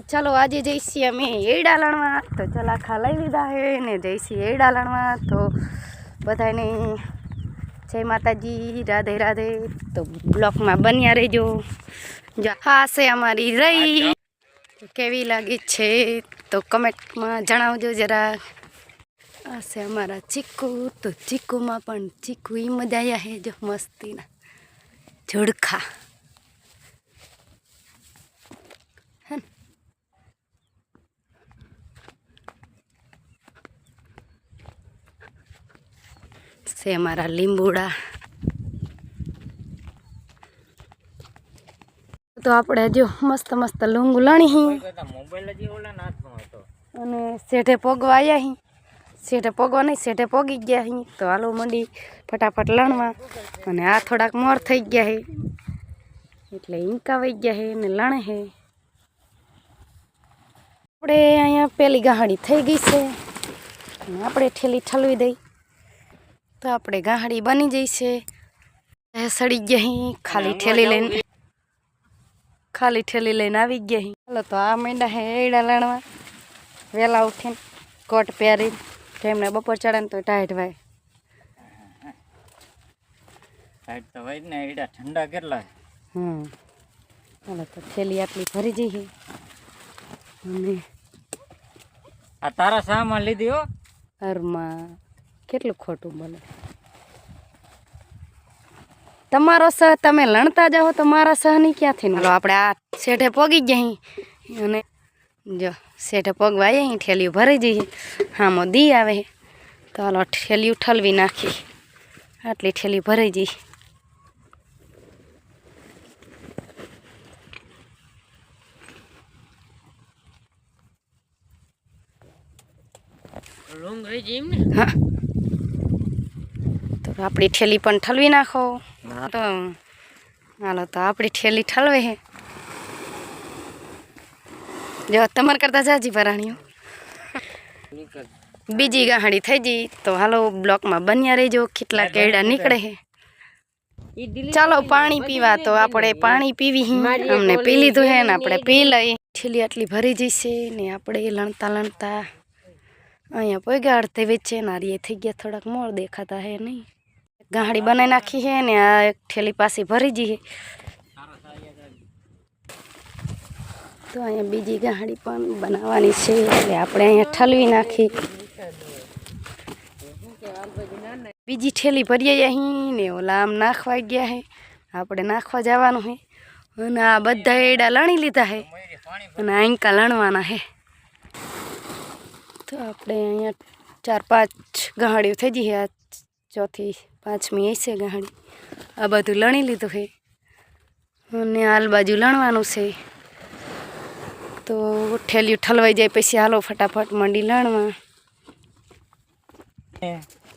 ચાલો, આજે જઈશી અમે એડા લણવા. તો ચાલ, આખા લઈ લીધા હે ને જઈશી એડા લણવા. તો બધાને જય માતાજી, રાધે રાધે. તો બ્લોકમાં બન્યા રહેજો. હા, છે અમારી રહી. કેવી લાગી છે તો કમેન્ટમાં જણાવજો જરા. આ છે અમારા ચીકુ. તો ચીકુમાં પણ ચીકુ એ મજા આવ્યા હે જો મસ્તીના. ઝુડખા છે અમારા લીંબુડા. તો આપણે જો મસ્ત મસ્ત લુંગ લણી હી. અને શેઠે પોગવા આવ્યા હી. શેઠે પોગવા નહીં શેઠે પોગી ગયા હી. તો હાલો મંડી ફટાફટ લણવા. અને આ થોડાક મોર થઈ ગયા હે. એટલે ઈંકાવાઈ ગયા હે ને લણે હે. આપણે અહીંયા પેલી ગાહડી થઈ ગઈ છે. અને આપણે ઠેલી ઠલવી દઈ. તો આપણે ગાહડી બની જઈ છે. સડી ગયા હી ખાલી ઠેલી લઈને. ખાલી ઠેલી લઈને આવી ગયા હી ચાલો તો આ મેંડા હે એડા લણવા. વહેલા ઉઠીને કોટ પહેરી તેમને બપોર ચડે ને તો ટાઈટ ભાઈ તો હોય ને એડા ઠંડા કેટલા હમ. ચાલો તો થેલી આટલી ભરી જઈએ અને આ તારા સામાન લીધી હો. કેટલું ખોટું બને તમારો સહ તમે લણતા જાઓ તો મારા સહની ક્યાંથી હાલો આપણે આ શેઠે પોગી ગયા અને જો શેઠે પગવાય અહીં ઠેલિયું ભરી જઈએ હા. દી આવે તો ચાલો ઠેલિયું ઠલવી નાખી. આટલી ઠેલી ભરાઈ જઈ રૂંગ રહી જઈ ને હા. આપણી ઠેલી પણ ઠલવી નાખો. તો હાલો તો આપણી ઠેલી ઠલવે હે. જો તમારે કરતા જાજી પરાણીઓ બીજી ગાહડી થઈ ગઈ. તો હાલો બ્લોકમાં બન્યા રહેજો. કેટલા કેડા નીકળે હે. ચાલો પાણી પીવા. તો આપણે પાણી પીવી હી. અમને પી લીધું હે ને આપણે પી લઈ. ઠેલી આટલી ભરી જઈશે ને આપણે લણતા લણતા. અહીંયા પોઈગા અડધે વેચે નારીએ થઈ ગયા. થોડાક મોર દેખાતા હે નહીં. ગાહડી બનાવી નાખી હે ને આ એક ઠેલી પાસે ભરી જઈએ તો અહીંયા બીજી ગાંડી પણ બનાવવાની છે એટલે આપણે અહીંયા ઠલવી નાખી. બીજી ઠેલી ભરીએ અહીં ને ઓલા આમ નાખવા ગયા હે. આપણે નાખવા જવાનું હે. અને આ બધા એડા લણી લીધા હે. અને આંકા લણવાના હે. તો આપણે અહીંયા ચાર પાંચ ગાંડીઓ થઈ જઈએ આ ચોથી પાંચમી હશે ગાડી. આ બધું લણી લીધું છે. અને હાલ બાજુ લણવાનું છે. તો ઠેલિયું ઠલવાઈ જાય પછી હાલો ફટાફટ મંડી લણવા.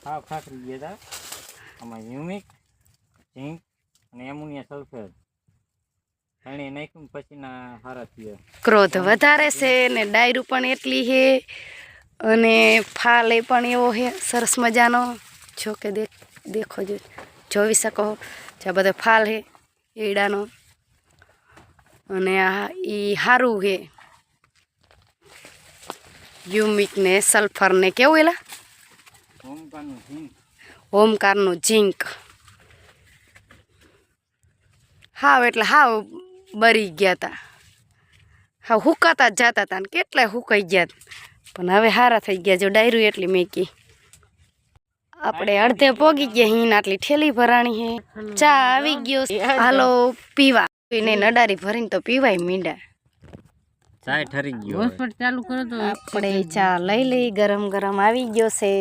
હાવ ખાખરી ગયા હતા આમાં હ્યુમિક ઝીંક અને એમોનિયા સલ્ફેટ પાણી નાખ્યું પછીના હારા થયા. ક્રોધ વધારે છે ને ડાયરું પણ એટલી છે. અને ફાલ એ પણ એવો છે. સરસ મજાનો. જો કે દેખ. દેખો જો જોઈ શકો જે બધો ફાલ હે એડાનો. અને આ એ સારું છે યુમિક ને સલ્ફર ને કેવું એલા? ઓમકારનું ઝીંક. હાવ એટલે હાવ બરી ગયા હતા હાવ હુકાતા જ જતા હતા ને કેટલાય હુકાઈ ગયા. પણ હવે હારા થઈ ગયા જો ડાયરું એટલી મેકી. આપણે અડધે પોગી ગયા હિન આટલી ઠેલી ભરાણી હે. ચા આવી ગયો. હાલો પીવા. પીને નડારી ભરીને તો પીવાય મીંડા. ચા ઠરી ગયો ચાલુ કરો તો આપણે ચા લઈ લઈ ગરમ ગરમ આવી ગયો છે.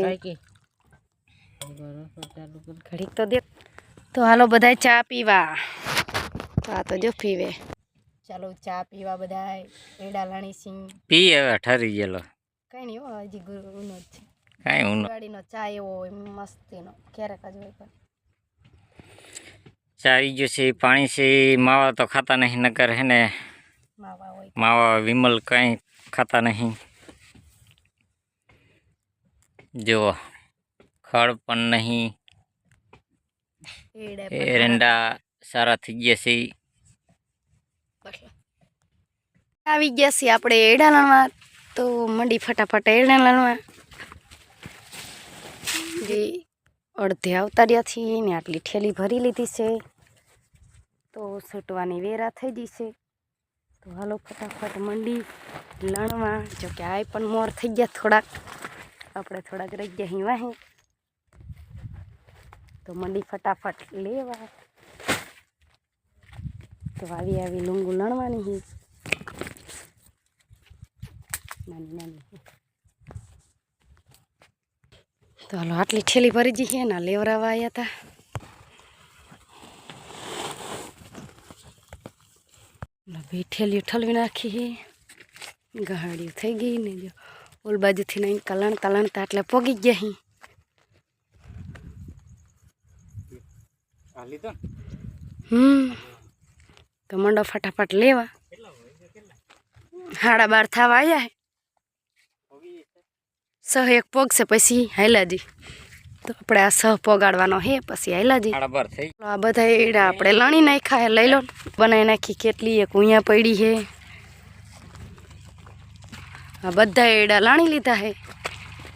ઘડીક તો દે. તો હાલો બધા ચા પીવા. તો આ તો જો પીવે. ચાલો ચા પીવા બધા એડા લાણી સિંહ. પી હવે ઠરી ગયેલો. કઈ નહીં હો હજી ગુરુ નો છે. કાંઈ હું ગાડીનો ચા એવો હોય મસ્તીનો ક્યારેક જ હોય પણ ચા આવી ગયો છે પાણી છે માવા તો ખાતા નહીં નકર હે ને માવા હોય માવા વિમલ કાંઈ ખાતા નહીં જુઓ ખડ પણ નહીં એડા પણ એરંડા સારા થઈ ગયા છે બસ. આવી ગયા છીએ આપણે એડાલણમાં તો મંડી ફટાફટ એડાલણમાં જે અડધે આવતા રહ્યા છીએ ને આટલી ઠેલી ભરી લીધી છે. તો છૂટવાની વેરા થઈ ગઈ છે. તો હાલો ફટાફટ મંડી લણવા. જોકે આ પણ મોર થઈ ગયા થોડાક. આપણે થોડાક રહી ગયા અહીં વાહે. તો મંડી ફટાફટ લેવા. તો આવી આવી લૂંગું લણવાની હી. નાની નાની હાલો આટલી ઠેલી ભરી જઈએ ને લેવરાવા આવ્યા હતા બે ઠેલી ઠલવી નાખી ગહાડીઓ થઈ ગઈ ને જો ઓલ બાજુથી નહીં કલણ તલણતા એટલે પોગી ગયા આ હમ તો મંડો ફટાફટ લેવા. હાડા બાર થવા આવ્યા હે. સહ એક પોગ છે પછી હાઈલાજી તો આપણે આ સહ પોગાડવાનો હે પછી થઈ. આ બધા એડા આપણે લણી નાખ્યા લઈ લો. બનાવી નાખી કેટલી એક ઉયા પડી હે. આ બધા એડા લાણી લીધા હે.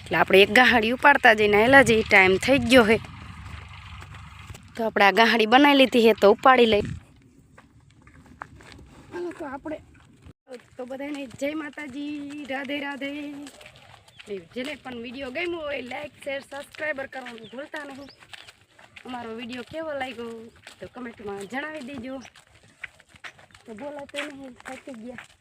એટલે આપણે એક ગાહડી ઉપાડતા જઈને હાઈલાજી ટાઈમ થઈ ગયો હે. તો આપણે આ ગાહાડી બનાવી લીધી હે તો ઉપાડી લઈ. તો આપણે તો બધાને જય માતાજી રાધે રાધે. જેને પણ વીડિયો ગમ્યો હોય લાઈક શેર સબસ્ક્રાઈબર કરવાનું ભૂલતા નહીં. અમારો વીડિયો કેવો લાગ્યો, તો કમેન્ટમાં જણાવી દેજો. તો બોલાતો નહીં, થાકી ગયા.